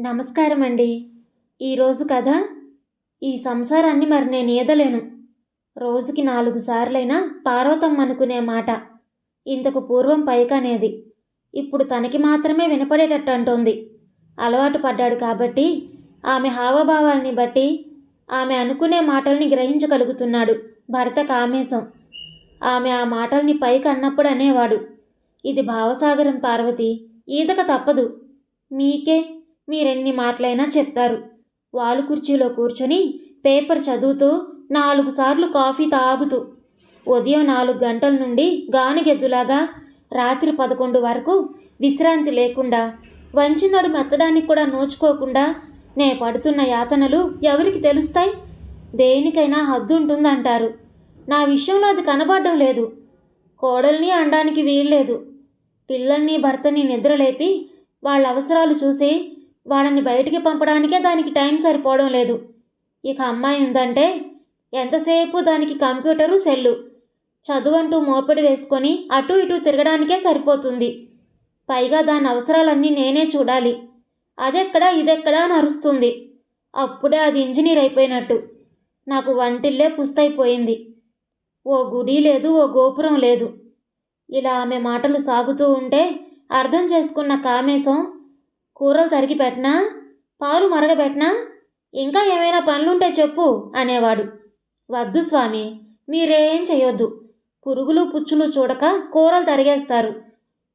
నమస్కారం అండి ఈరోజు కథ ఈ సంసారాన్ని మరి నేను ఈదలేను రోజుకి నాలుగు సార్లైనా పార్వతం అనుకునే మాట ఇంతకు పూర్వం పైకనేది. ఇప్పుడు తనకి మాత్రమే వినపడేటట్టు అంటోంది. అలవాటు పడ్డాడు కాబట్టి ఆమె హావభావాల్ని బట్టి ఆమె అనుకునే మాటల్ని గ్రహించగలుగుతున్నాడు భర్త కామేశం. ఆమె ఆ మాటల్ని పైకి అన్నప్పుడు అనేవాడు ఇది భావసాగరం పార్వతి ఈదక తప్పదు. మీకే మీరెన్ని మాటలైనా చెప్తారు. వాలు కుర్చీలో కూర్చొని పేపర్ చదువుతూ నాలుగు సార్లు కాఫీ తాగుతూ ఉదయం నాలుగు గంటల నుండి గానుగెద్దులాగా రాత్రి పదకొండు వరకు విశ్రాంతి లేకుండా వంచినడు మెత్తడానికి కూడా నోచుకోకుండా నే పడుతున్న యాతనలు ఎవరికి తెలుస్తాయి? దేనికైనా హద్దు ఉంటుందంటారు. నా విషయంలో అది కనబడడం లేదు. కోడల్ని అనడానికి వీల్లేదు. పిల్లల్ని భర్తని నిద్రలేపి వాళ్ళ అవసరాలు చూసి వాళ్ళని బయటికి పంపడానికే దానికి టైం సరిపోవడం లేదు. ఇక అమ్మాయి ఉందంటే ఎంతసేపు దానికి కంప్యూటరు సెల్లు చదువంటూ మోపిడి వేసుకొని అటు ఇటు తిరగడానికే సరిపోతుంది. పైగా దాని అవసరాలన్నీ నేనే చూడాలి. అదెక్కడా ఇదెక్కడా అని అరుస్తుంది. అప్పుడే అది ఇంజనీర్ అయిపోయినట్టు. నాకు వంటిల్లే పుస్తైపోయింది. ఓ గుడి లేదు ఓ గోపురం లేదు. ఇలా ఆమె మాటలు సాగుతూ ఉంటే అర్థం చేసుకున్న కామేశం కూరలు తరిగి పెట్టనా? పాలు మరగబెట్టినా? ఇంకా ఏమైనా పనులుంటే చెప్పు అనేవాడు. వద్దు స్వామి మీరేం చేయొద్దు పురుగులు పుచ్చులు చూడక కూరలు తరిగేస్తారు.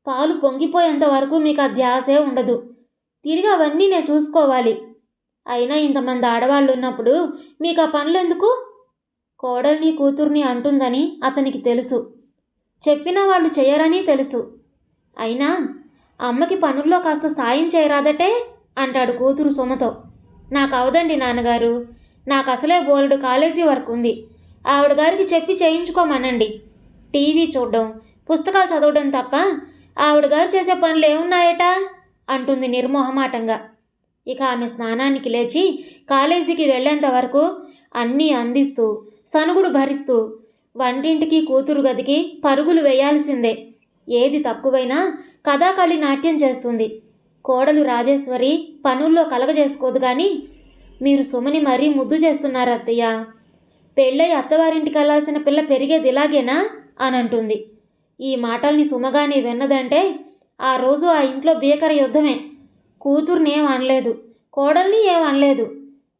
పాలు పొంగిపోయేంత వరకు మీకు ఆ ధ్యాసే ఉండదు. తిరిగి అవన్నీ నేను చూసుకోవాలి. అయినా ఇంతమంది ఆడవాళ్ళు ఉన్నప్పుడు మీకు ఆ పనులెందుకు? కోడల్ని కూతుర్ని అంటుందని అతనికి తెలుసు. చెప్పిన వాళ్ళు చేయరని తెలుసు. అయినా అమ్మకి పనుల్లో కాస్త సాయం చేయరాదటే? అంటాడు కూతురు సుమతో. నాకు అవదండి నాన్నగారు. నాకు అసలే బోలెడు కాలేజీ వర్క్ ఉంది ఆవిడ గారికి చెప్పి చేయించుకోమనండి. టీవీ చూడడం పుస్తకాలు చదవడం తప్ప ఆవిడ గారు చేసే పనులు ఏమున్నాయట? అంటుంది నిర్మోహమాటంగా. ఇక ఆమె స్నానానికి లేచి కాలేజీకి వెళ్ళేంత వరకు అన్నీ అందిస్తూ సనుగుడు భరిస్తూ వంటింటికి కూతురు గదికి పరుగులు వేయాల్సిందే. ఏది తక్కువైనా కథాకళి నాట్యం చేస్తుంది. కోడలు రాజేశ్వరి పనుల్లో కలగజేసుకోదు కానీ మీరు సుమని మరీ ముద్దు చేస్తున్నారు అత్తయ్య. పెళ్ళై అత్తవారింటికి వెళ్ళాల్సిన పిల్ల పెరిగేది ఇలాగేనా? అని అంటుంది ఈ మాటల్ని సుమగాని విన్నదంటే ఆ రోజు ఆ ఇంట్లో భీకర యుద్ధమే. కూతుర్ని ఏం అనలేదు. కోడల్ని ఏం అనలేదు.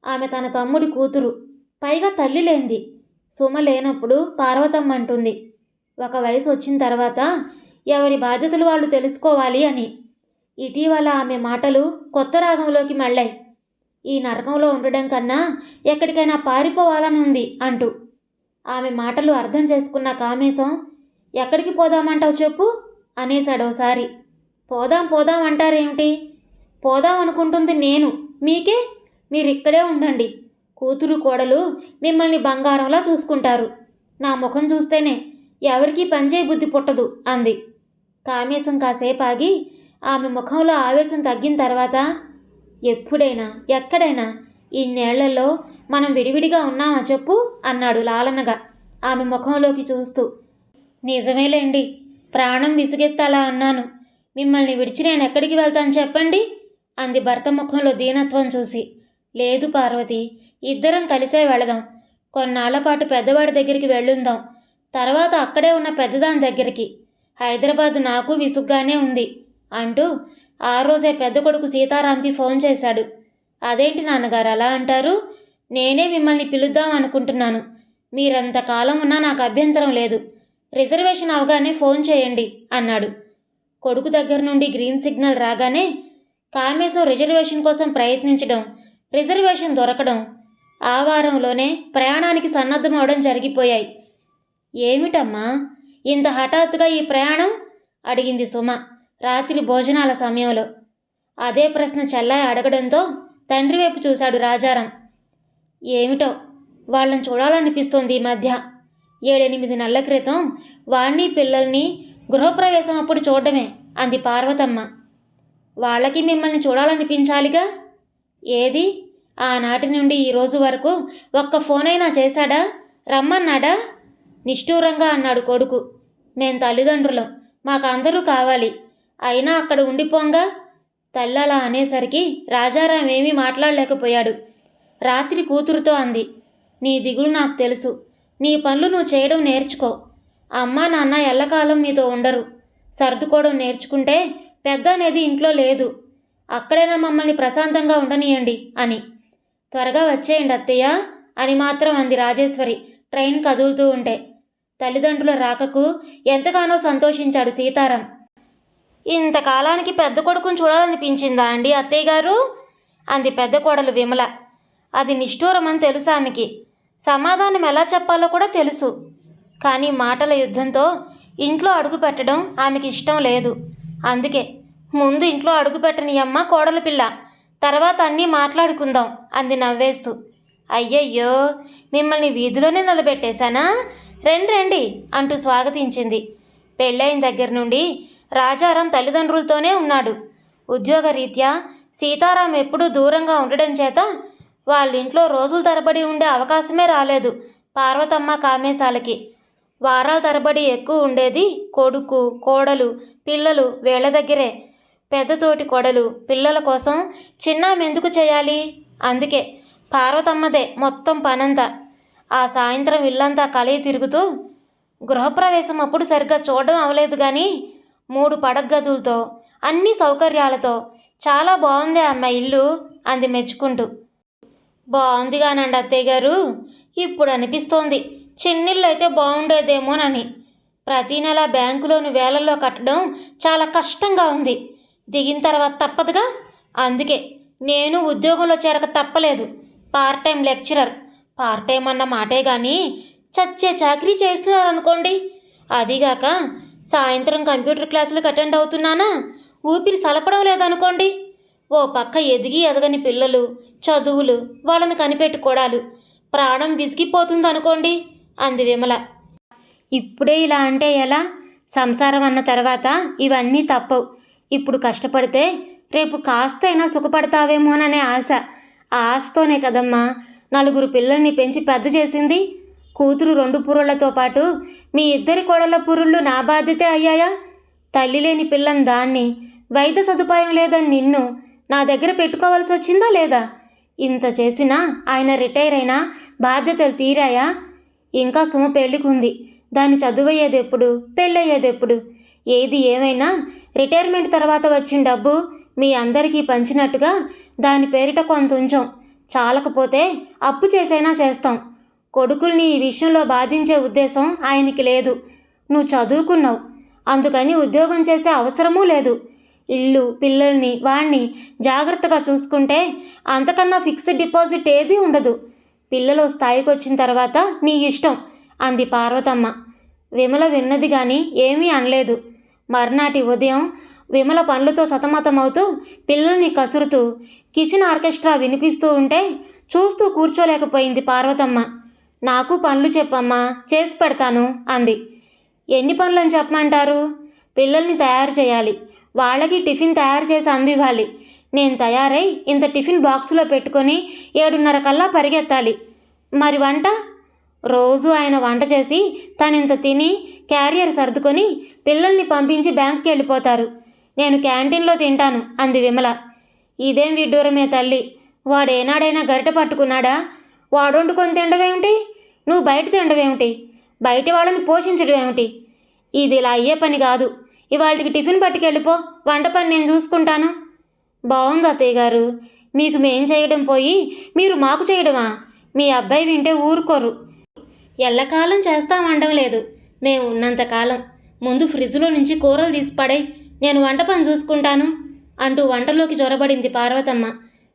ఆమె తన తమ్ముడి కూతురు. పైగా తల్లి లేంది. సుమ లేనప్పుడు పార్వతమ్మ అంటుంది. ఒక వయసు వచ్చిన తర్వాత ఎవరి బాధ్యతలు వాళ్ళు తెలుసుకోవాలి అని. ఇటీవల ఆమె మాటలు కొత్త రాగంలోకి మళ్ళాయి. ఈ నరకంలో ఉండడం కన్నా ఎక్కడికైనా పారిపోవాలని ఉంది అంటూ. ఆమె మాటలు అర్థం చేసుకున్న కామేశం ఎక్కడికి పోదామంటావు చెప్పు? అనేశాడు ఒకసారి పోదాం పోదాం అంటారేమిటి? పోదాం అనుకుంటుంది నేను. మీకే? మీరు ఇక్కడే ఉండండి. కూతురు కోడలు మిమ్మల్ని బంగారంలా చూసుకుంటారు. నా ముఖం చూస్తేనే ఎవరికీ పనిచేయ బుద్ధి పుట్టదు అంది. కామేశం కాసేపు ఆగి ఆమె ముఖంలో ఆవేశం తగ్గిన తర్వాత ఎప్పుడైనా ఎక్కడైనా ఇన్నేళ్ళలో మనం విడివిడిగా ఉన్నామా చెప్పు అన్నాడు లాలనగా ఆమె ముఖంలోకి చూస్తూ. నిజమేలేండి ప్రాణం విసుగెత్తాలా అన్నాను మిమ్మల్ని విడిచి నేను ఎక్కడికి వెళ్తాను చెప్పండి అంది భర్త ముఖంలో దీనత్వం చూసి. లేదు పార్వతి ఇద్దరం కలిసే వెళదాం. కొన్నాళ్ళ పాటు పెద్దవాడి దగ్గరికి వెళ్ళుందాం. తర్వాత అక్కడే ఉన్న పెద్దదాని దగ్గరికి. హైదరాబాద్ నాకు విసుగ్గానే ఉంది అంటూ ఆ రోజే పెద్ద కొడుకు సీతారాంకి ఫోన్ చేశాడు. అదేంటి నాన్నగారు అలా అంటారు? నేనే మిమ్మల్ని పిలుద్దాం అనుకుంటున్నాను. మీరంతకాలం ఉన్నా నాకు అభ్యంతరం లేదు. రిజర్వేషన్ అవగానే ఫోన్ చేయండి అన్నాడు. కొడుకు దగ్గర నుండి గ్రీన్ సిగ్నల్ రాగానే కామేశం రిజర్వేషన్ కోసం ప్రయత్నించడం రిజర్వేషన్ దొరకడం ఆ వారంలోనే ప్రయాణానికి సన్నద్ధం అవడం జరిగిపోయాయి. ఏమిటమ్మా? ఇంత హఠాత్తుగా ఈ ప్రయాణం? అడిగింది సుమ రాత్రి భోజనాల సమయంలో. అదే ప్రశ్న చెల్లాయి అడగడంతో తండ్రి వైపు చూశాడు రాజారాం. ఏమిటో? వాళ్ళని చూడాలనిపిస్తోంది ఈ మధ్య. ఏడెనిమిది నెలల క్రితం వాణ్ణి పిల్లల్ని గృహప్రవేశం అప్పుడు చూడడమే అంది పార్వతమ్మ. వాళ్ళకి మిమ్మల్ని చూడాలనిపించాలిగా? ఏది? ఆనాటి నుండి ఈ రోజు వరకు ఒక్క ఫోన్ అయినా చేశాడా? రమ్మన్నాడా? నిష్ఠూరంగా అన్నాడు కొడుకు. మేం తల్లిదండ్రులం మాకు అందరూ కావాలి. అయినా అక్కడ ఉండిపోంగా? తల్లలా అనేసరికి రాజారాం ఏమీ మాట్లాడలేకపోయాడు. రాత్రి కూతురుతో అంది. నీ దిగులు నాకు తెలుసు. నీ పనులు నువ్వు చేయడం నేర్చుకో. అమ్మా నాన్న ఎల్లకాలం మీతో ఉండరు. సర్దుకోవడం నేర్చుకుంటే పెద్ద అనేది ఇంట్లో లేదు. అక్కడైనా మమ్మల్ని ప్రశాంతంగా ఉండనియండి అని. త్వరగా వచ్చేయండి అత్తయ్య అని మాత్రం అంది రాజేశ్వరి. ట్రైన్ కదులుతూ ఉంటే తల్లిదండ్రుల రాకకు ఎంతగానో సంతోషించాడు సీతారాం. ఇంతకాలానికి పెద్ద కొడుకుని చూడాలనిపించిందా అండి అత్తయ్య గారు? అంది పెద్ద కోడలు విమల. అది నిష్ఠూరం అని తెలుసు ఆమెకి. సమాధానం ఎలా చెప్పాలో కూడా తెలుసు. కానీ మాటల యుద్ధంతో ఇంట్లో అడుగు పెట్టడం ఆమెకి ఇష్టం లేదు. అందుకే ముందు ఇంట్లో అడుగు పెట్టని అమ్మ కోడల పిల్ల. తర్వాత అన్నీ మాట్లాడుకుందాం అంది నవ్వేస్తూ. అయ్యయ్యో మిమ్మల్ని వీధిలోనే నిలబెట్టేశానా? రండి రండి అంటూ స్వాగతించింది. పెళ్ళైన దగ్గర నుండి రాజారాం తల్లిదండ్రులతోనే ఉన్నాడు. ఉద్యోగరీత్యా సీతారాం ఎప్పుడూ దూరంగా ఉండడం చేత వాళ్ళ ఇంట్లో రోజుల తరబడి ఉండే అవకాశమే రాలేదు పార్వతమ్మ కామేశాలకి. వారాల తరబడి ఎక్కువ ఉండేది కొడుకు కోడలు పిల్లలు వీళ్ళ దగ్గరే. పెద్దతోటి కొడలు పిల్లల కోసం చిన్నామెందుకు చేయాలి? అందుకే పార్వతమ్మదే మొత్తం పనంతా. ఆ సాయంత్రం ఇల్లంతా కలయి తిరుగుతూ గృహప్రవేశం అప్పుడు సరిగ్గా చూడడం అవలేదు కానీ మూడు పడగదులతో అన్ని సౌకర్యాలతో చాలా బాగుంది అమ్మ ఇల్లు అంది మెచ్చుకుంటూ. బాగుంది కానండి అత్తయ్య గారు ఇప్పుడు అనిపిస్తోంది చిన్నిళ్ళు అయితే బాగుండేదేమోనని ప్రతీ నెల బ్యాంకులోని వేలల్లో కట్టడం చాలా కష్టంగా ఉంది. దిగిన తర్వాత తప్పదుగా? అందుకే నేను ఉద్యోగంలో చేరక తప్పలేదు. Part time lecturer. Part time అన్న మాటే కానీ చచ్చే చాకరీ చేస్తున్నారు అనుకోండి అదిగాక సాయంత్రం కంప్యూటర్ క్లాసులకు అటెండ్ అవుతున్నానా? ఊపిరి సలపడం లేదనుకోండి ఓ పక్క ఎదిగి ఎదగని పిల్లలు చదువులు వాళ్ళని కనిపెట్టుకోవడాలు ప్రాణం విసిగిపోతుంది అనుకోండి అంది విమల. ఇప్పుడే ఇలా అంటే ఎలా? సంసారం అన్న తర్వాత ఇవన్నీ తప్పవు. ఇప్పుడు కష్టపడితే రేపు కాస్తైనా సుఖపడతావేమోననే ఆశ. ఆ ఆశతోనే కదమ్మా. నలుగురు పిల్లల్ని పెంచి పెద్ద చేసింది. కూతురు రెండు పురుళ్ళతో పాటు మీ ఇద్దరి కోడళ్ళ పురుళ్ళు నా బాధ్యతే అయ్యాయా? తల్లి లేని పిల్లని దాన్ని వైద్య సదుపాయం లేదని నిన్ను నా దగ్గర పెట్టుకోవాల్సి వచ్చిందా లేదా? ఇంత చేసినా ఆయన రిటైర్ అయినా బాధ్యతలు తీరాయా? ఇంకా సుమ పెళ్ళికుంది దాన్ని చదువయ్యేది ఎప్పుడు పెళ్ళయ్యేది ఎప్పుడు ఏది ఏమైనా రిటైర్మెంట్ తర్వాత వచ్చిన డబ్బు మీ అందరికీ పంచినట్టుగా దాని పేరిట కొంత ఉంచాం. చాలకపోతే అప్పు చేసైనా చేస్తాం. కొడుకుల్ని ఈ విషయంలో బాధించే ఉద్దేశం ఆయనకి లేదు. నువ్వు చదువుకున్నావు. అందుకని ఉద్యోగం చేసే అవసరమూ లేదు. ఇల్లు పిల్లల్ని వాణ్ణి జాగ్రత్తగా చూసుకుంటే అంతకన్నా ఫిక్స్డ్ డిపాజిట్ ఏదీ ఉండదు. పిల్లలు స్థాయికి వచ్చిన తర్వాత నీ ఇష్టం అంది పార్వతమ్మ. విమల విన్నది కానీ ఏమీ అనలేదు. మర్నాటి ఉదయం విమల పనులతో సతమతమవుతూ పిల్లల్ని కసురుతూ కిచెన్ ఆర్కెస్ట్రా వినిపిస్తూ ఉంటే చూస్తూ కూర్చోలేకపోయింది పార్వతమ్మ. నాకు పనులు చెప్పమ్మా చేసి పెడతాను అంది. ఎన్ని పనులని చెప్పమంటారు? పిల్లల్ని తయారు చేయాలి. వాళ్ళకి టిఫిన్ తయారు చేసి అందివ్వాలి. నేను తయారై ఇంత టిఫిన్ బాక్సులో పెట్టుకొని ఏడున్నర కల్లా పరిగెత్తాలి. మరి వంట? రోజు ఆయన వంట చేసి తనింత తిని క్యారియర్ సర్దుకొని పిల్లల్ని పంపించి బ్యాంక్కి వెళ్ళిపోతారు నేను క్యాంటీన్లో తింటాను అంది విమల. ఇదేం విడ్డూరమే తల్లి? వాడేనాడైనా గరిట పట్టుకున్నాడా? వాడు వండుకొని తినడమేమిటి? నువ్వు బయట తినడమేమిటి? బయట వాళ్ళని పోషించడం ఏమిటి ఇది ఇలా అయ్యే పని కాదు. ఇవాళకి టిఫిన్ పట్టుకెళ్ళిపో. వంట పని నేను చూసుకుంటాను. బాగుంది అత్తయ్య గారు. మీకు మేం చేయడం పోయి మీరు మాకు చేయడమా? మీ అబ్బాయి వింటే ఊరుకోరు. ఎల్లకాలం చేస్తామండం లేదు. మేము ఉన్నంతకాలం ముందు ఫ్రిడ్జ్లో నుంచి కూరలు తీసి పడే నేను వంట పని చూసుకుంటాను. అంటూ వంటలోకి చొరబడింది పార్వతమ్మ.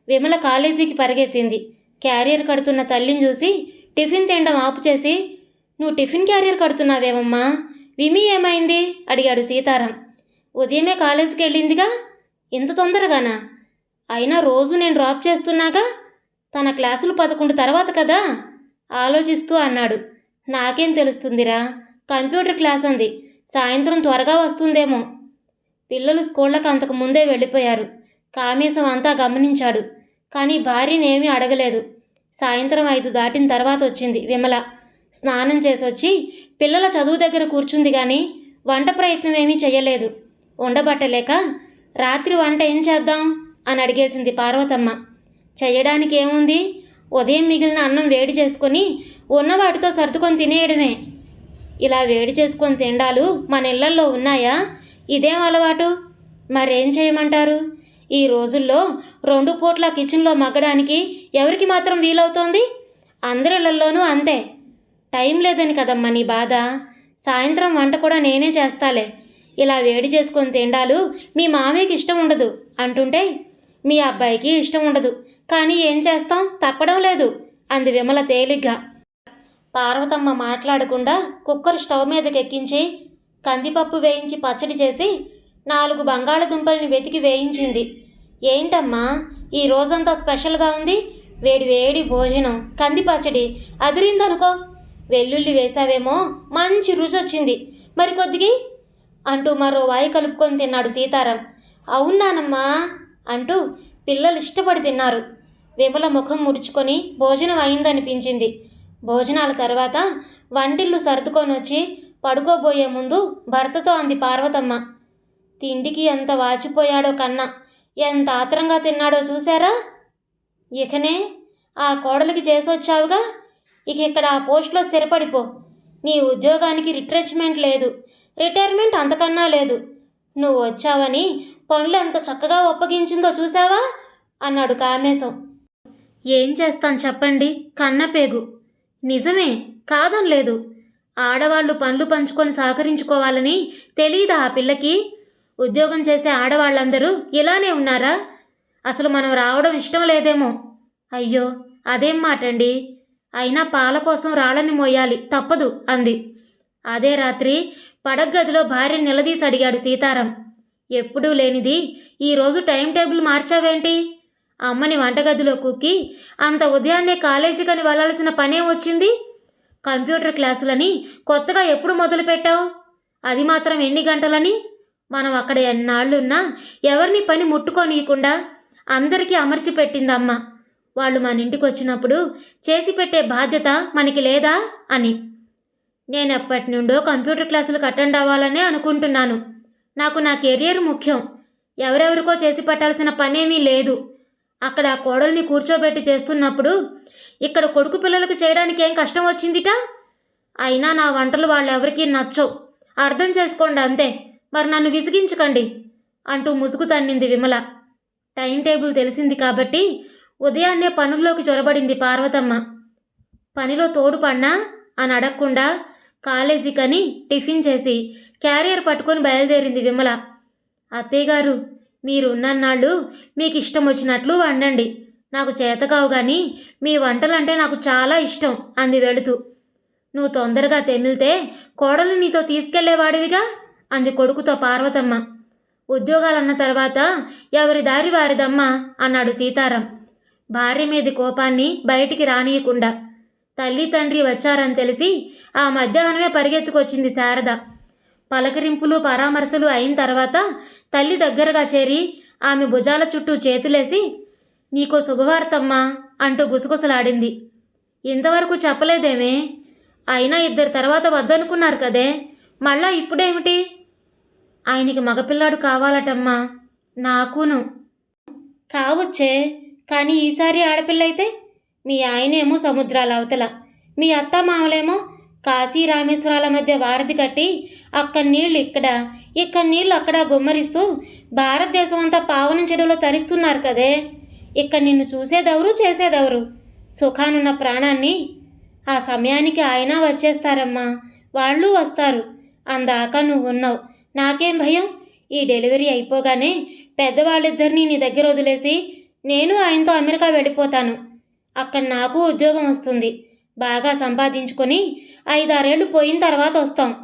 విమల కాలేజీకి పరిగెత్తింది. క్యారియర్ కడుతున్న తల్లిని చూసి టిఫిన్ తినడం ఆపు చేసి నువ్వు టిఫిన్ క్యారియర్ కడుతున్నావేమమ్మా? విమి ఏమైంది? అడిగాడు సీతారాం. ఉదయమే కాలేజీకి వెళ్ళిందిగా? ఇంత తొందరగానా? అయినా రోజు నేను డ్రాప్ చేస్తున్నాగా? తన క్లాసులు పదకొండు తర్వాత కదా? ఆలోచిస్తూ అన్నాడు. నాకేం తెలుస్తుందిరా? కంప్యూటర్ క్లాస్ అంది. సాయంత్రం త్వరగా వస్తుందేమో. పిల్లలు స్కూళ్ళకు అంతకు ముందే వెళ్ళిపోయారు. కామేశం అంతా గమనించాడు. కానీ భార్యనేమీ అడగలేదు. సాయంత్రం ఐదు దాటిన తర్వాత వచ్చింది విమల. స్నానం చేసొచ్చి పిల్లల చదువు దగ్గర కూర్చుంది కానీ వంట ప్రయత్నం ఏమీ చేయలేదు ఉండబట్టలేక రాత్రి వంట ఏం చేద్దాం? అని అడిగేసింది పార్వతమ్మ. చేయడానికి ఏముంది? ఉదయం మిగిలిన అన్నం వేడి చేసుకొని ఉన్న వాటితో సర్దుకొని తినేయడమే. ఇలా వేడి చేసుకొని తిండాలు మన ఇళ్ళల్లో ఉన్నాయా? ఇదేం అలవాటు? మరేం చేయమంటారు? ఈ రోజుల్లో రెండు పూట్ల కిచెన్లో మగ్గడానికి ఎవరికి మాత్రం వీలవుతోంది? అందరిలలోనూ అంతే. టైం లేదని కదమ్మా నీ బాధ. సాయంత్రం వంట కూడా నేనే చేస్తాలే. ఇలా వేడి చేసుకొని తిండాలు మీ మామయ్యకి ఇష్టం ఉండదు అంటుంటే మీ అబ్బాయికి ఇష్టం ఉండదు. కానీ ఏం చేస్తాం? తప్పడం లేదు. అంది విమల తేలిగ్గా. పార్వతమ్మ మాట్లాడకుండా కుక్కర్ స్టవ్ మీదకెక్కించి కందిపప్పు వేయించి పచ్చడి చేసి నాలుగు బంగాళదుంపల్ని వెతికి వేయించింది. ఏంటమ్మా ఈ రోజంతా స్పెషల్గా ఉంది? వేడి వేడి భోజనం. కంది పచ్చడి అదిరిందనుకో. వెల్లుల్లి వేసావేమో మంచి రుచి వచ్చింది మరి కొద్దిగి? అంటూ మరో వాయి కలుపుకొని తిన్నాడు సీతారాం. అవునానమ్మా అంటూ పిల్లలు ఇష్టపడి తిన్నారు. విమల ముఖం ముడుచుకొని భోజనం అయిందనిపించింది. భోజనాల తర్వాత వంటిల్లు సర్దుకొని వచ్చి పడుకోబోయే ముందు భర్తతో అంది పార్వతమ్మ. తిండికి ఎంత వాచిపోయాడో కన్నా ఎంత ఆత్రంగా తిన్నాడో చూసారా ఇకనే ఆ కోడలికి చేసొచ్చావుగా? ఇక ఇక్కడ ఆ పోస్ట్లో స్థిరపడిపో. నీ ఉద్యోగానికి రిట్రెచ్మెంట్ లేదు. రిటైర్మెంట్ అంతకన్నా లేదు. నువ్వు వచ్చావని పనులు ఎంత చక్కగా ఒప్పగించిందో చూసావా అన్నాడు కామేశం. ఏం చేస్తాను చెప్పండి కన్నపేగు. నిజమే కాదనలేదు. ఆడవాళ్ళు పనులు పంచుకొని సహకరించుకోవాలని తెలియదా ఆ పిల్లకి? ఉద్యోగం చేసే ఆడవాళ్ళందరూ ఇలానే ఉన్నారా? అసలు మనం రావడం ఇష్టం లేదేమో. అయ్యో అదేం మాటండి? అయినా పాల కోసం రాళ్ళని మోయాలి తప్పదు అంది. అదే రాత్రి పడగదిలో భార్య నిలదీసి అడిగాడు సీతారాం. ఎప్పుడూ లేనిది ఈరోజు టైం టేబుల్ మార్చావేంటి? అమ్మని వంటగదిలో కుక్కి అంత ఉదయాన్నే కాలేజీకని వెళ్ళాల్సిన పనే వచ్చింది? కంప్యూటర్ క్లాసులని కొత్తగా ఎప్పుడు మొదలుపెట్టావు? అది మాత్రం ఎన్ని గంటలని? మనం అక్కడ ఎన్నాళ్ళున్నా ఎవరిని పని ముట్టుకోనీయకుండా అందరికీ అమర్చి పెట్టిందమ్మ. వాళ్ళు మన ఇంటికి వచ్చినప్పుడు చేసి పెట్టే బాధ్యత మనకి లేదా అని. నేను ఎప్పటి నుండో కంప్యూటర్ క్లాసులకు అటెండ్ అవ్వాలనే అనుకుంటున్నాను. నాకు నా కెరియర్ ముఖ్యం. ఎవరెవరికో చేసి పెట్టాల్సిన పనేమీ లేదు. అక్కడ ఆ కోడల్ని కూర్చోబెట్టి చేస్తున్నప్పుడు ఇక్కడ కొడుకు పిల్లలకు చేయడానికి ఏం కష్టం వచ్చిందిట? అయినా నా వంటలు వాళ్ళెవరికీ నచ్చవు. అర్థం చేసుకోండి అంతే. మరి నన్ను విసిగించకండి అంటూ ముసుగు తన్నింది విమల. టైం టేబుల్ తెలిసింది కాబట్టి ఉదయాన్నే పనుల్లోకి చొరబడింది పార్వతమ్మ. పనిలో తోడుపడినా అని అడగకుండా కాలేజీకని టిఫిన్ చేసి క్యారియర్ పట్టుకొని బయలుదేరింది విమల. అత్తయ్య మీరున్నన్నాళ్ళు మీకు ఇష్టం వచ్చినట్లు వండండి. నాకు చేతకావు కానీ మీ వంటలంటే నాకు చాలా ఇష్టం అంది వెళుతూ. నువ్వు తొందరగా తెమిలితే కోడలు నీతో తీసుకెళ్ళేవాడివిగా? అంది కొడుకుతో పార్వతమ్మ. ఉద్యోగాలన్న తర్వాత ఎవరి దారి వారిదమ్మా? అన్నాడు సీతారాం. భార్య మీది కోపాన్ని బయటికి రానియకుండా. తల్లి తండ్రి వచ్చారని తెలిసి ఆ మధ్యాహ్నమే పరిగెత్తుకొచ్చింది శారద. పలకరింపులు పరామర్శలు అయిన తర్వాత తల్లి దగ్గరగా చేరి ఆమె భుజాల చుట్టూ చేతులేసి నీకో శుభవార్తమ్మా అంటూ గుసగుసలాడింది. ఇంతవరకు చెప్పలేదేమే? అయినా ఇద్దరు తర్వాత వద్దనుకున్నారు కదే. మళ్ళా ఇప్పుడేమిటి? ఆయనకి మగపిల్లాడు కావాలటమ్మా. నాకును. కావచ్చే. కానీ ఈసారి ఆడపిల్ల అయితే మీ ఆయనేమో సముద్రాల అవతల. మీ అత్త మామలేమో కాశీ రామేశ్వరాల మధ్య వారధి కట్టి అక్కడ నీళ్ళు ఇక్కడ ఇక్కడ నీళ్ళు అక్కడ గుమ్మరిస్తూ భారతదేశం అంతా పావనం చెడులో తరిస్తున్నారు కదే. ఇక్కడ నిన్ను చూసేదెవరు చేసేదెవరు? సుఖానున్న ప్రాణాన్ని ఆ సమయానికి ఆయన వచ్చేస్తారమ్మా. వాళ్ళు వస్తారు. అందాక నువ్వు ఉన్నావు నాకేం భయం? ఈ డెలివరీ అయిపోగానే పెద్దవాళ్ళిద్దరినీ నీ దగ్గర వదిలేసి నేను ఆయనతో అమెరికా వెళ్ళిపోతాను. అక్కడ నాకు ఉద్యోగం వస్తుంది. బాగా సంపాదించుకొని ఐదారేళ్ళు పోయిన తర్వాత వస్తాం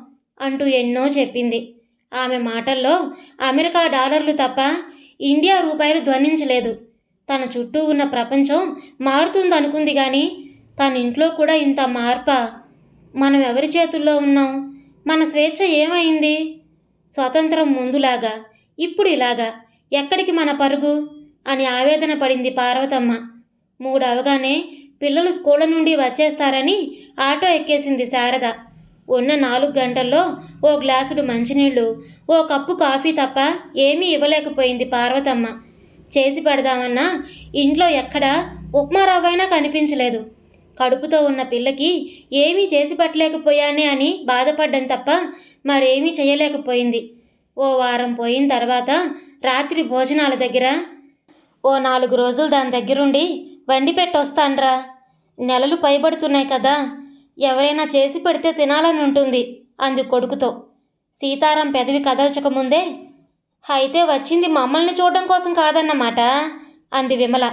అంటూ ఎన్నో చెప్పింది. ఆమె మాటల్లో అమెరికా డాలర్లు తప్ప ఇండియా రూపాయలు ధ్వనించలేదు. తన చుట్టూ ఉన్న ప్రపంచం మారుతుందనుకుంది కానీ తన ఇంట్లో కూడా ఇంత మార్ప? మనం ఎవరి చేతుల్లో ఉన్నాం? మన స్వేచ్ఛ ఏమైంది? స్వతంత్రం ముందులాగా ఇప్పుడు ఇలాగా ఎక్కడికి మన పరుగు? అని ఆవేదన పడింది పార్వతమ్మ. మూడు అవగానే పిల్లలు స్కూళ్ళ నుండి వచ్చేస్తారని ఆటో ఎక్కేసింది శారద. ఉన్న నాలుగు గంటల్లో ఓ గ్లాసుడు మంచినీళ్ళు ఓ కప్పు కాఫీ తప్ప ఏమీ ఇవ్వలేకపోయింది పార్వతమ్మ. చేసి పెడదామన్నా ఇంట్లో ఎక్కడా ఉప్మా రవ్వైనా కనిపించలేదు. కడుపుతో ఉన్న పిల్లకి ఏమీ చేసి పెట్టలేకపోయానే అని బాధపడ్డం తప్ప మరేమీ చేయలేకపోయింది. ఓ వారం పోయిన తర్వాత రాత్రి భోజనాల దగ్గర ఓ నాలుగు రోజులు దాని దగ్గరుండి వండి పెట్టొస్తాన్రా. నెలలు పైబడుతున్నాయి కదా ఎవరైనా చేసి పెడితే తినాలని ఉంటుంది అంది కొడుకుతో. సీతారాం పెదవి కదల్చకముందే అయితే వచ్చింది మమ్మల్ని చూడడం కోసం కాదన్నమాట అంది విమల.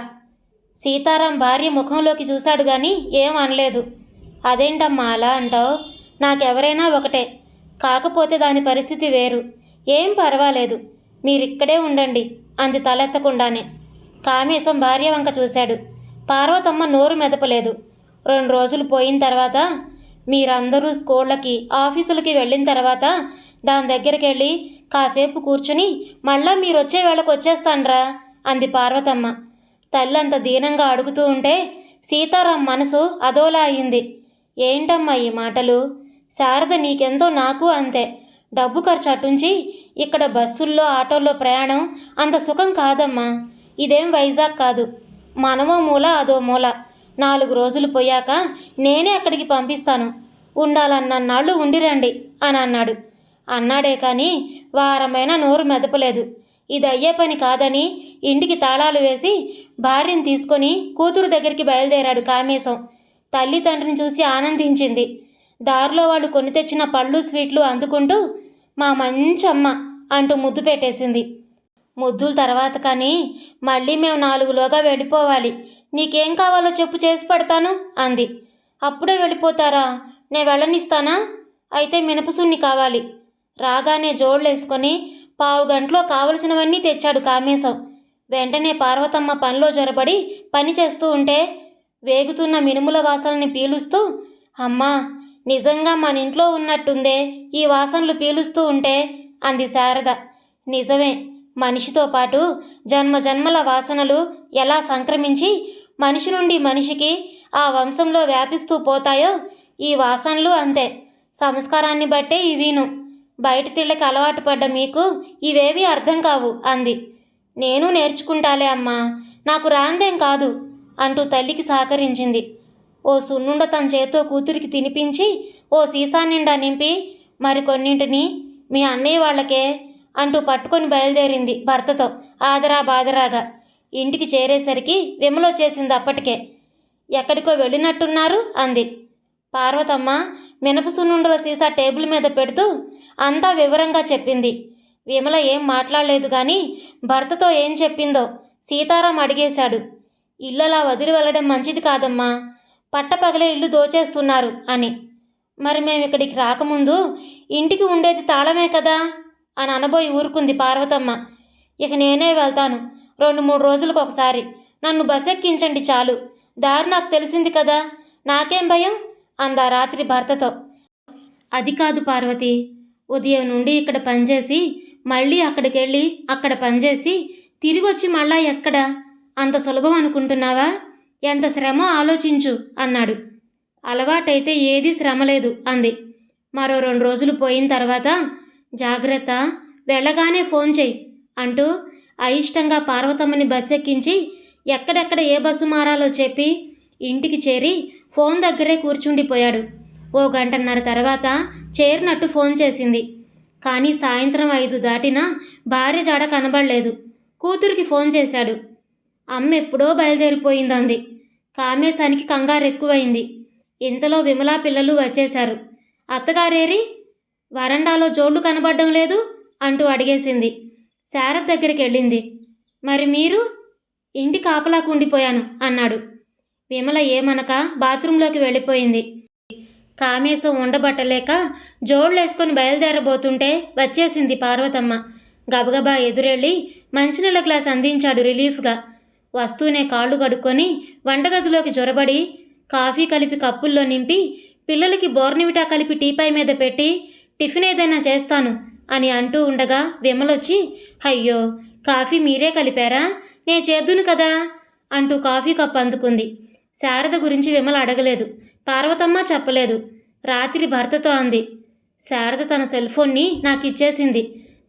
సీతారాం భార్య ముఖంలోకి చూశాడు గాని ఏం అనలేదు. అదేంటమ్మా అలా అంటావు? నాకెవరైనా ఒకటే. కాకపోతే దాని పరిస్థితి వేరు. ఏం పర్వాలేదు. మీరిక్కడే ఉండండి అంది తలెత్తకుండానే. కామేశం భార్య వంక చూశాడు. పార్వతమ్మ నోరు మెదపలేదు. రెండు రోజులు పోయిన తర్వాత మీరందరూ స్కూళ్ళకి ఆఫీసులకి వెళ్ళిన తర్వాత దాని దగ్గరికి వెళ్ళి కాసేపు కూర్చుని మళ్ళా మీరు వచ్చే వేళకు వచ్చేస్తాన్రా అంది పార్వతమ్మ. తల్లి అంత దీనంగా అడుగుతూ ఉంటే సీతారాం మనసు అదోలా అయింది. ఏంటమ్మా ఈ మాటలు? శారద నీకెంతో నాకు అంతే. డబ్బు ఖర్చు అటుంచి ఇక్కడ బస్సుల్లో ఆటోల్లో ప్రయాణం అంత సుఖం కాదమ్మా. ఇదేం వైజాగ్ కాదు. మనమో మూల అదో మూల. నాలుగు రోజులు పోయాక నేనే అక్కడికి పంపిస్తాను. ఉండాలన్నన్నాళ్ళు ఉండిరండి అని అన్నాడు అన్నాడే కానీ వారమైనా నోరు మెదపలేదు. ఇది అయ్యే పని కాదని ఇంటికి తాళాలు వేసి భార్యను తీసుకొని కూతురు దగ్గరికి బయలుదేరాడు కామేశం. తల్లి తండ్రిని చూసి ఆనందించింది. దారిలో వాళ్ళు కొని తెచ్చిన పళ్ళు స్వీట్లు అందుకుంటూ మా మంచి అమ్మ అంటూ ముద్దు పెట్టేసింది. ముద్దుల తర్వాత కానీ మళ్ళీ మేము నాలుగులోగా వెళ్ళిపోవాలి. నీకేం కావాలో చెప్పు చేసి పెడతాను అంది. అప్పుడే వెళ్ళిపోతారా? నేను వెళ్ళనిస్తానా? అయితే మినపసున్ని కావాలి. రాగానే జోళ్ళేసుకొని పావు గంటలో కావలసినవన్నీ తెచ్చాడు కామేశం. వెంటనే పార్వతమ్మ పనిలో జొరబడి పని చేస్తూ ఉంటే వేగుతున్న మినుముల వాసనని పీలుస్తూ అమ్మా నిజంగా మన ఇంట్లో ఉన్నట్టుందే ఈ వాసనలు పీలుస్తూ ఉంటే అంది శారద. నిజమే మనిషితో పాటు జన్మ జన్మల వాసనలు ఎలా సంక్రమించి మనిషి నుండి మనిషికి ఆ వంశంలో వ్యాపిస్తూ పోతాయో ఈ వాసనలు అంతే. సంస్కారాన్ని బట్టే ఇవీను. బయట తిళ్ళకి అలవాటు పడ్డ మీకు ఇవేవి అర్థం కావు అంది. నేను నేర్చుకుంటాలే అమ్మా నాకు రాందేం కాదు అంటూ తల్లికి సహకరించింది. ఓ సున్నుండ తన చేతో కూతురికి తినిపించి ఓ సీసా నిండా నింపి మరికొన్నింటిని మీ అన్నయ్య వాళ్ళకే అంటూ పట్టుకొని బయలుదేరింది భర్తతో ఆదరా బాదరాగా ఇంటికి చేరేసరికి విమలొచ్చేసింది అప్పటికే. ఎక్కడికో వెళ్ళినట్టున్నారు అంది. పార్వతమ్మ మినప సున్నుండల సీసా టేబుల్ మీద పెడుతూ అంతా వివరంగా చెప్పింది. విమల ఏం మాట్లాడలేదు కానీ భర్తతో ఏం చెప్పిందో సీతారాం అడిగేశాడు. ఇల్లలా వదిలి వెళ్ళడం మంచిది కాదమ్మా. పట్టపగలే ఇల్లు దోచేస్తున్నారు అని. మరి మేము ఇక్కడికి రాకముందు ఇంటికి ఉండేది తాళమే కదా అని అనబోయి ఊరుకుంది పార్వతమ్మ. ఇక నేనే వెళ్తాను. రెండు మూడు రోజులకు ఒకసారి. నన్ను బసెక్కించండి చాలు. దారి నాకు తెలిసింది కదా. నాకేం భయం? అందా రాత్రి భర్తతో. అది కాదు పార్వతి. ఉదయం నుండి ఇక్కడ పనిచేసి మళ్ళీ అక్కడికి వెళ్ళి అక్కడ పనిచేసి తిరిగి వచ్చి మళ్ళా ఎక్కడ? అంత సులభం అనుకుంటున్నావా? ఎంత శ్రమో ఆలోచించు అన్నాడు. అలవాటైతే ఏదీ శ్రమ లేదు అంది. మరో రెండు రోజులు పోయిన తర్వాత జాగ్రత్త వెళ్ళగానే ఫోన్ చెయ్యి అంటూ అయిష్టంగా పార్వతమ్మని బస్ ఎక్కించి ఎక్కడెక్కడ ఏ బస్సు మారాలో చెప్పి ఇంటికి చేరి ఫోన్ దగ్గరే కూర్చుండిపోయాడు. ఓ గంటన్నర తర్వాత చేరినట్టు ఫోన్ చేసింది. కానీ సాయంత్రం ఐదు దాటినా భార్య జాడ కనబడలేదు. కూతురికి ఫోన్ చేశాడు. అమ్మ ఎప్పుడో బయలుదేరిపోయిందంది. కామేశానికి కంగారు ఎక్కువైంది. ఇంతలో విమలా పిల్లలు వచ్చేశారు. అత్తగారేరి వరండాలో జోళ్ళు కనబడడం లేదు? అంటూ అడిగేసింది. శారద్ దగ్గరికి వెళ్ళింది. మరి మీరు? ఇంటి కాపలాకు ఉండిపోయాను అన్నాడు. విమల ఏమనక బాత్రూంలోకి వెళ్ళిపోయింది. కామేశం ఉండబట్టలేక జోళ్ళేసుకొని బయలుదేరబోతుంటే వచ్చేసింది పార్వతమ్మ. గబగబా ఎదురెళ్ళి మంచినీళ్ళ గ్లాస్ అందించాడు రిలీఫ్గా. వస్తూనే కాళ్ళు కడుక్కొని వంటగదిలోకి జొరబడి కాఫీ కలిపి కప్పుల్లో నింపి పిల్లలకి బోర్నివిటా కలిపి టీపై మీద పెట్టి టిఫిన్ ఏదైనా చేస్తాను అని అంటూ ఉండగా విమలొచ్చి అయ్యో కాఫీ మీరే కలిపారా? నే చేద్దును కదా అంటూ కాఫీ కప్ అందుకుంది. శారద గురించి విమల అడగలేదు. పార్వతమ్మ చెప్పలేదు. రాత్రి భర్తతో అంది. శారద తన సెల్ ఫోన్ని నాకు ఇచ్చేసింది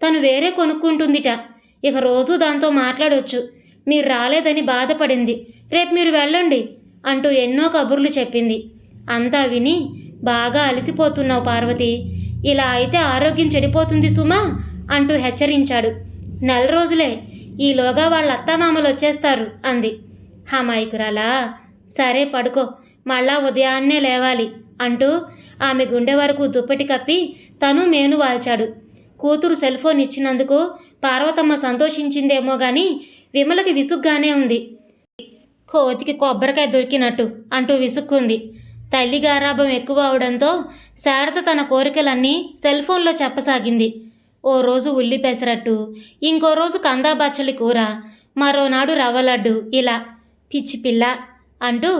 తను వేరే కొనుక్కుంటుందిట. ఇక రోజూ దాంతో మాట్లాడొచ్చు. మీరు రాలేదని బాధపడింది. రేపు మీరు వెళ్ళండి అంటూ ఎన్నో కబుర్లు చెప్పింది. అంతా విని బాగా అలసిపోతున్నావు పార్వతి. ఇలా అయితే ఆరోగ్యం చెడిపోతుంది సుమా అంటూ హెచ్చరించాడు. నెల రోజులే. ఈలోగా వాళ్ళ అత్తామామలు వచ్చేస్తారు అంది. హమాయికురాలా? సరే పడుకో. మళ్ళా ఉదయాన్నే లేవాలి అంటూ ఆమె గుండె వరకు దుప్పటి కప్పి తను మేను వాల్చాడు. కూతురు సెల్ ఫోన్ ఇచ్చినందుకు పార్వతమ్మ సంతోషించిందేమో గాని విమలకి విసుగ్గానే ఉంది. కోతికి కొబ్బరికాయ దొరికినట్టు అంటూ విసుక్కుంది. తల్లి గారాభం ఎక్కువ అవడంతో శారద తన కోరికలన్నీ సెల్ ఫోన్లో చెప్పసాగింది. ఓ రోజు ఉల్లి పెసరట్టు ఇంకో రోజు కందా బచ్చలి కూర మరోనాడు రవ్వ లడ్డు ఇలా పిచ్చి పిల్ల అంటూ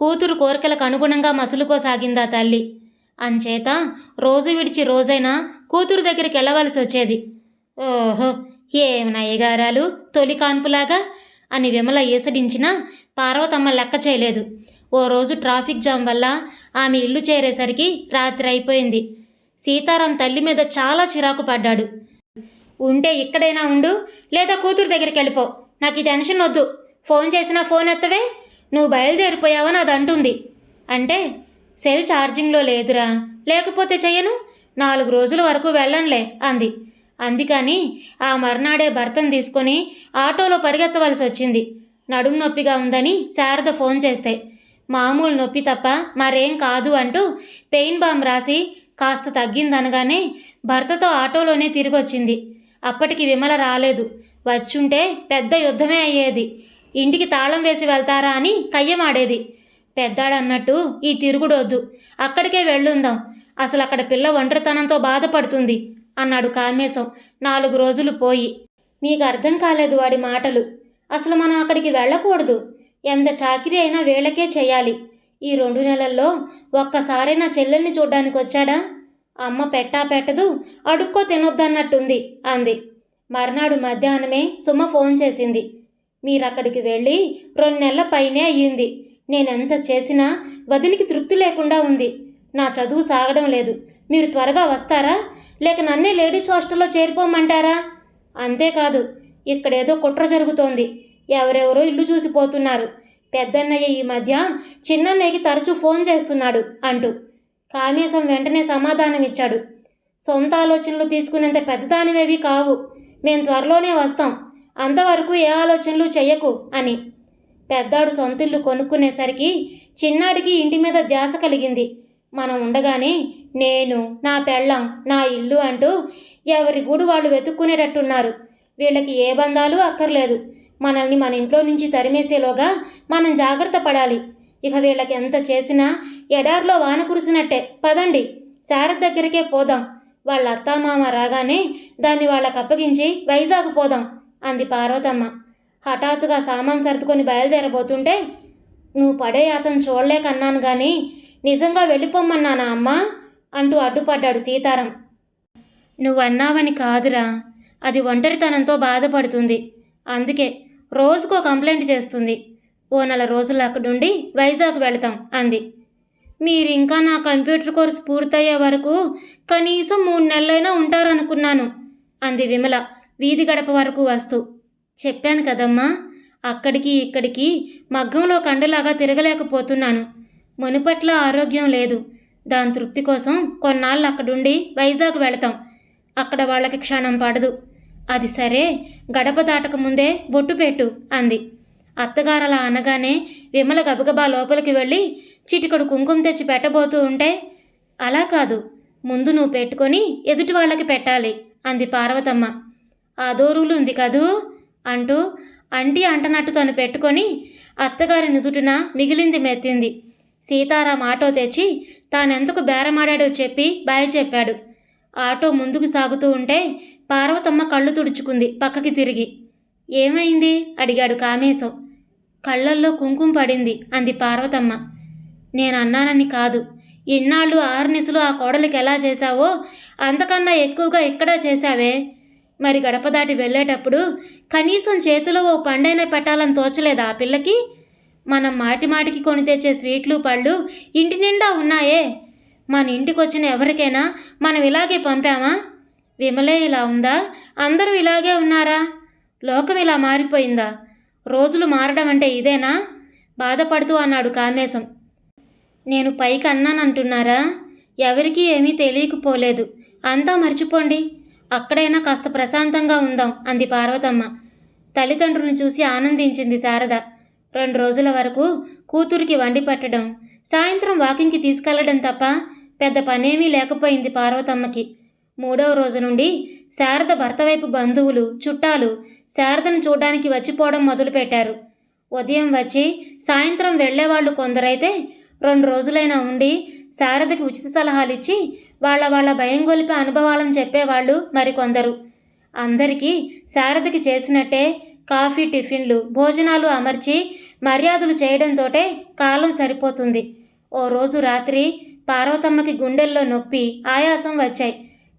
కూతురు కోరికలకు అనుగుణంగా మసులుకోసాగిందా తల్లి? అంచేత రోజు విడిచి రోజైనా కూతురు దగ్గరికి వెళ్ళవలసి వచ్చేది. ఓహో ఏమి నయ్యగారాలు తొలి కాన్పులాగా? అని విమల ఈసడించినా పార్వతమ్మ లెక్క చేయలేదు. ఓ రోజు ట్రాఫిక్ జామ్ వల్ల ఆమె ఇల్లు చేరేసరికి రాత్రి అయిపోయింది. సీతారాం తల్లి మీద చాలా చిరాకు పడ్డాడు. ఉంటే ఇక్కడైనా ఉండు లేదా కూతురు దగ్గరికి వెళ్ళిపో. నాకు ఈ టెన్షన్ వద్దు. ఫోన్ చేసినా ఫోన్ ఎత్తవే? నువ్వు బయలుదేరిపోయావని అది అంటుంది. అంటే సెల్ ఛార్జింగ్లో లేదురా. లేకపోతే చెయ్యను? నాలుగు రోజుల వరకు వెళ్ళనులే అంది. అందుకని ఆ మర్నాడే భర్తను తీసుకొని ఆటోలో పరిగెత్తవలసి వచ్చింది. నడుము నొప్పిగా ఉందని శారద ఫోన్ చేస్తే మామూలు నొప్పి తప్ప మరేం కాదు అంటూ పెయిన్ బామ్ రాసి కాస్త తగ్గిందనగానే భర్తతో ఆటోలోనే తిరిగొచ్చింది. అప్పటికి విమల రాలేదు. వచ్చుంటే పెద్ద యుద్ధమే అయ్యేది. ఇంటికి తాళం వేసి వెళ్తారా అని కయ్యమాడేది. పెద్దాడన్నట్టు ఈ తిరుగుడొద్దు. అక్కడికే వెళ్ళుందాం. అసలు అక్కడ పిల్ల ఒంటరితనంతో బాధపడుతుంది అన్నాడు కామేశం. నాలుగు రోజులు పోయి. మీకు అర్థం కాలేదు వాడి మాటలు. అసలు మనం అక్కడికి వెళ్ళకూడదు. ఎంత చాకిరీ అయినా వీళ్ళకే చేయాలి. ఈ రెండు నెలల్లో ఒక్కసారైనా చెల్లెల్ని చూడ్డానికి వచ్చాడా? అమ్మ పెట్టా పెట్టదు అడుక్కో తినొద్దన్నట్టుంది అంది. మర్నాడు మధ్యాహ్నమే సుమ ఫోన్ చేసింది. మీరక్కడికి వెళ్ళి రెండు నెలల పైనే అయ్యింది. నేనెంత చేసినా వదినికి తృప్తి లేకుండా ఉంది. నా చదువు సాగడం లేదు. మీరు త్వరగా వస్తారా? లేక నన్నే లేడీస్ హాస్టల్లో చేరిపోమంటారా? అంతేకాదు ఇక్కడేదో కుట్ర జరుగుతోంది. ఎవరెవరో ఇల్లు చూసిపోతున్నారు పెద్దన్నయ్య ఈ మధ్య చిన్నన్నయ్యకి తరచూ ఫోన్ చేస్తున్నాడు అంటూ కామేశం వెంటనే సమాధానం ఇచ్చాడు సొంత ఆలోచనలు తీసుకునేంత పెద్దదానివేవి కావు. మేము త్వరలోనే వస్తాం. అంతవరకు ఏ ఆలోచనలు చెయ్యకు అని. పెద్దాడు సొంతిల్లు కొనుక్కునేసరికి చిన్నాడికి ఇంటి మీద ధ్యాస కలిగింది. మనం ఉండగానే నేను నా పెళ్ళాం నా ఇల్లు అంటూ ఎవరి గూడు వాళ్ళు వెతుక్కునేటట్టున్నారు. వీళ్ళకి ఏ బంధాలు అక్కర్లేదు. మనల్ని మన ఇంట్లో నుంచి తరిమేసేలోగా మనం జాగ్రత్త పడాలి. ఇక వీళ్ళకి ఎంత చేసినా ఎడారిలో వాన కురిసినట్టే. పదండి శారద్ దగ్గరికే పోదాం. వాళ్ళ అత్తామామ రాగానే దాన్ని వాళ్ళకి అప్పగించి వైజాగ్ పోదాం. అంది పార్వతమ్మ. హఠాత్తుగా సామాన్ సర్దుకొని బయలుదేరబోతుంటే నువ్వు పడే అతను చూడలేకన్నాను కానీ నిజంగా వెళ్ళిపోమ్మన్నానా అమ్మా? అంటూ అడ్డుపడ్డాడు సీతారాం. నువ్వు అన్నావని కాదురా. అది ఒంటరితనంతో బాధపడుతుంది. అందుకే రోజుకో కంప్లైంట్ చేస్తుంది. ఓ నెల రోజులు అక్కడుండి వైజాగ్ వెళతాం అంది. మీరు ఇంకా నా కంప్యూటర్ కోర్స్ పూర్తయ్యే వరకు కనీసం మూడు నెలలైనా ఉంటారనుకున్నాను అంది విమల. వీధి గడప వరకు వస్తూ. చెప్పాను కదమ్మా అక్కడికి ఇక్కడికి మగ్గంలో కండలాగా తిరగలేకపోతున్నాను. మునుపట్ల ఆరోగ్యం లేదు. దాని తృప్తి కోసం కొన్నాళ్ళు అక్కడుండి వైజాగ్ వెళతాం. అక్కడ వాళ్ళకి క్షణం పడదు. అది సరే గడప దాటక ముందే బొట్టు పెట్టు అంది. అత్తగారలా అనగానే విమల గబగబా లోపలికి వెళ్ళి చిటికడు కుంకుమ తెచ్చి పెట్టబోతూ ఉంటే అలా కాదు. ముందు నువ్వు పెట్టుకొని ఎదుటి వాళ్ళకి పెట్టాలి అంది పార్వతమ్మ. ఆ దోరువులు ఉంది కదూ? అంటూ అంటి అంటనట్టు తను పెట్టుకొని అత్తగారి నుదుటిన మిగిలింది మెత్తింది. సీతారాం ఆటో తెచ్చి తానెందుకు బేరమాడాడో చెప్పి బాయ్ చెప్పాడు ఆటో ముందుకు సాగుతూ ఉంటే పార్వతమ్మ కళ్ళు తుడుచుకుంది పక్కకి తిరిగి. ఏమైంది? అడిగాడు కామేశం. కళ్ళల్లో కుంకుమ పడింది అంది పార్వతమ్మ. నేను అన్నానని కాదు. ఇన్నాళ్ళు ఆర్నిసులు ఆ కోడలికి ఎలా చేశావో అంతకన్నా ఎక్కువగా ఇక్కడా చేశావే? మరి గడప దాటి వెళ్ళేటప్పుడు కనీసం చేతిలో ఓ పండైనా పెట్టాలని తోచలేదా ఆ పిల్లకి? మనం మాటి మాటికి కొని తెచ్చే స్వీట్లు పళ్ళు ఇంటి నిండా ఉన్నాయే. మన ఇంటికి వచ్చిన ఎవరికైనా మనం ఇలాగే పంపామా? విమలే ఇలా ఉందా? అందరూ ఇలాగే ఉన్నారా? లోకం ఇలా మారిపోయిందా? రోజులు మారడం అంటే ఇదేనా? బాధపడుతూ అన్నాడు కామేశం. నేను పైకి అన్నానంటున్నారా? ఎవరికీ ఏమీ తెలియకపోలేదు. అంతా మర్చిపోండి. అక్కడైనా కాస్త ప్రశాంతంగా ఉందాం అంది పార్వతమ్మ. తల్లిదండ్రులను చూసి ఆనందించింది శారద. రెండు రోజుల వరకు కూతురికి వండి పట్టడం సాయంత్రం వాకింగ్కి తీసుకెళ్ళడం తప్ప పెద్ద పనేమీ లేకపోయింది పార్వతమ్మకి. మూడవ రోజు నుండి శారద భర్త వైపు బంధువులు చుట్టాలు శారదను చూడడానికి వచ్చిపోవడం మొదలుపెట్టారు. ఉదయం వచ్చి సాయంత్రం వెళ్ళేవాళ్ళు కొందరైతే రెండు రోజులైనా ఉండి శారదకి ఉచిత సలహాలు ఇచ్చి వాళ్ళ వాళ్ళ భయం గొలిపే అనుభవాలను చెప్పేవాళ్ళు మరికొందరు అందరికీ శారదకి చేసినట్టే కాఫీ టిఫిన్లు భోజనాలు అమర్చి మర్యాదలు చేయడంతోటే కాలం సరిపోతుంది. ఓ రోజు రాత్రి పార్వతమ్మకి గుండెల్లో నొప్పి ఆయాసం వచ్చాయి.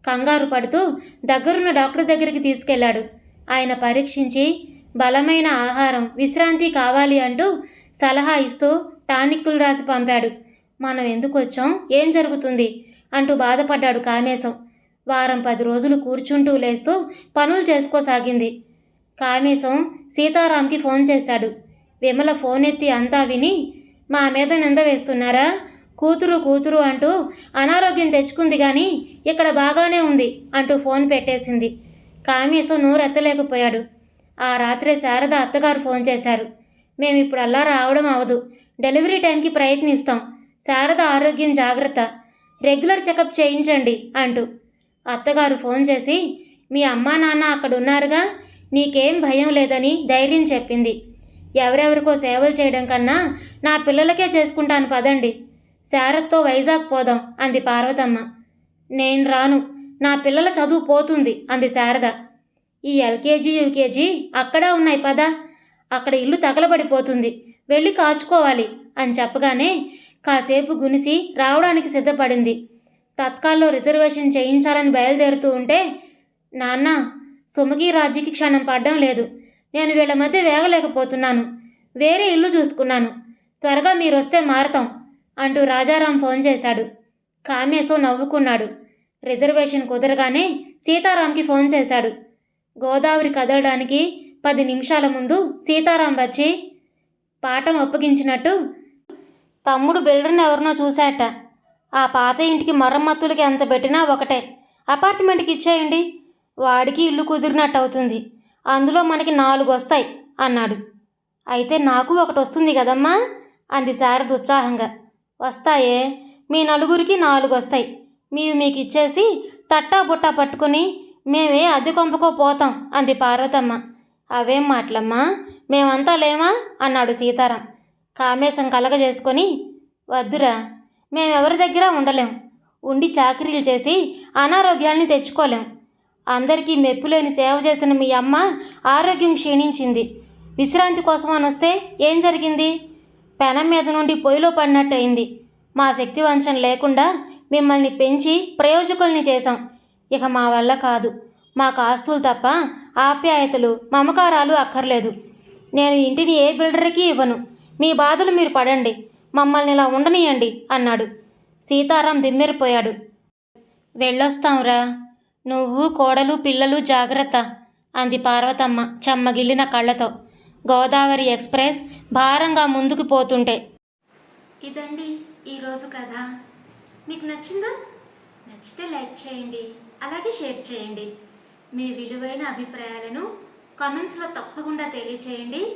కంగారు పడుతూ దగ్గరున్న డాక్టర్ దగ్గరికి తీసుకెళ్ళాడు. ఆయన పరీక్షించి బలమైన ఆహారం విశ్రాంతి కావాలి అంటూ సలహా ఇస్తూ టానిక్కులు రాసి పంపాడు. మనం ఎందుకు వచ్చాం? ఏం జరుగుతుంది? అంటూ బాధపడ్డాడు కామేశం. వారం పది రోజులు కూర్చుంటూ లేస్తూ పనులు చేసుకోసాగింది. కామేశం సీతారాంకి ఫోన్ చేశాడు. విమల ఫోన్ ఎత్తి అంతా విని మా మీద నింద వేస్తున్నారా? కూతురు కూతురు అంటూ అనారోగ్యం తెచ్చుకుంది కానీ ఇక్కడ బాగానే ఉంది అంటూ ఫోన్ పెట్టేసింది. కామేశం నోరెత్తలేకపోయాడు. ఆ రాత్రే శారద అత్తగారు ఫోన్ చేశారు. మేమిప్పుడు అల్లా రావడం అవదు. డెలివరీ టైంకి ప్రయత్నిస్తాం. శారద ఆరోగ్యం జాగ్రత్త. రెగ్యులర్ చెకప్ చేయించండి అంటూ అత్తగారు ఫోన్ చేసి మీ అమ్మా నాన్న అక్కడ ఉన్నారుగా నీకేం భయం లేదని ధైర్యం చెప్పింది. ఎవరెవరికో సేవలు చేయడం కన్నా నా పిల్లలకే చేసుకుంటాను పదండి. శారత్తో వైజాగ్ పోదాం అంది పార్వతమ్మ. నేను రాను. నా పిల్లల చదువు పోతుంది అంది శారద. ఈ ఎల్కేజీ యూకేజీ అక్కడ ఉన్నాయి పద. అక్కడ ఇల్లు తగలబడిపోతుంది. వెళ్ళి కాచుకోవాలి అని చెప్పగానే కాసేపు గునిసి రావడానికి సిద్ధపడింది. తత్కాల్లో రిజర్వేషన్ చేయించాలని బయలుదేరుతూ ఉంటే నాన్న సుమగి రాజీకి క్షణం పడ్డం లేదు. నేను వీళ్ళ మధ్య వేగలేకపోతున్నాను. వేరే ఇల్లు చూసుకున్నాను. త్వరగా మీరు వస్తే మారతాం అంటూ రాజారాం ఫోన్ చేశాడు. కామేశం నవ్వుకున్నాడు. రిజర్వేషన్ కుదరగానే సీతారాంకి ఫోన్ చేశాడు. గోదావరి కదలడానికి పది నిమిషాల ముందు సీతారాం వచ్చి పాఠం ఒప్పగించినట్టు తమ్ముడు బిల్డర్ని ఎవరినో చూశాట. ఆ పాత ఇంటికి మరమ్మతులకి ఎంత పెట్టినా ఒకటే. అపార్ట్మెంట్కి ఇచ్చేయండి. వాడికి ఇల్లు కుదిరినట్టు అవుతుంది అందులో మనకి నాలుగు వస్తాయి అన్నాడు. అయితే నాకు ఒకటి వస్తుంది కదమ్మా అంది శారద ఉత్సాహంగా వస్తాయే మీ నలుగురికి నాలుగు వస్తాయి మీరు మీకు ఇచ్చేసి తట్టా బుట్టా పట్టుకుని మేమే అద్దె కొంపకో పోతాం అంది పార్వతమ్మ. అవేం మాటలమ్మా మేమంతా లేమా అన్నాడు సీతారాం. కామేశం కలగజేసుకొని వద్దురా మేమెవరి దగ్గర ఉండలేం. ఉండి చాకరీలు చేసి అనారోగ్యాల్ని తెచ్చుకోలేం. అందరికీ మెప్పులేని సేవ చేసిన మీ అమ్మ ఆరోగ్యం క్షీణించింది. విశ్రాంతి కోసం అని వస్తే ఏం జరిగింది? పెనం మీద నుండి పొయ్యిలో పడినట్టు అయింది మా శక్తి వంచన లేకుండా మిమ్మల్ని పెంచి ప్రయోజకుల్ని చేశాం. ఇక మా వల్ల కాదు. మాకు ఆస్తులు తప్ప ఆప్యాయతలు మమకారాలు అక్కర్లేదు. నేను ఇంటిని ఏ బిల్డర్కి ఇవ్వను. మీ బాధలు మీరు పడండి. మమ్మల్ని ఇలా ఉండనియండి అన్నాడు. సీతారాం దిమ్మెరిపోయాడు. వెళ్ళొస్తాంరా. నువ్వు కోడలు పిల్లలు జాగ్రత్త అంది పార్వతమ్మ చెమ్మగిల్లిన కళ్ళతో. గోదావరి ఎక్స్ప్రెస్ భారంగా ముందుకు పోతుంటే. ఇదండి ఈరోజు కథ. మీకు నచ్చిందా? నచ్చితే లైక్ చేయండి అలాగే షేర్ చేయండి. మీ విలువైన అభిప్రాయాలను కామెంట్స్లో తప్పకుండా తెలియచేయండి.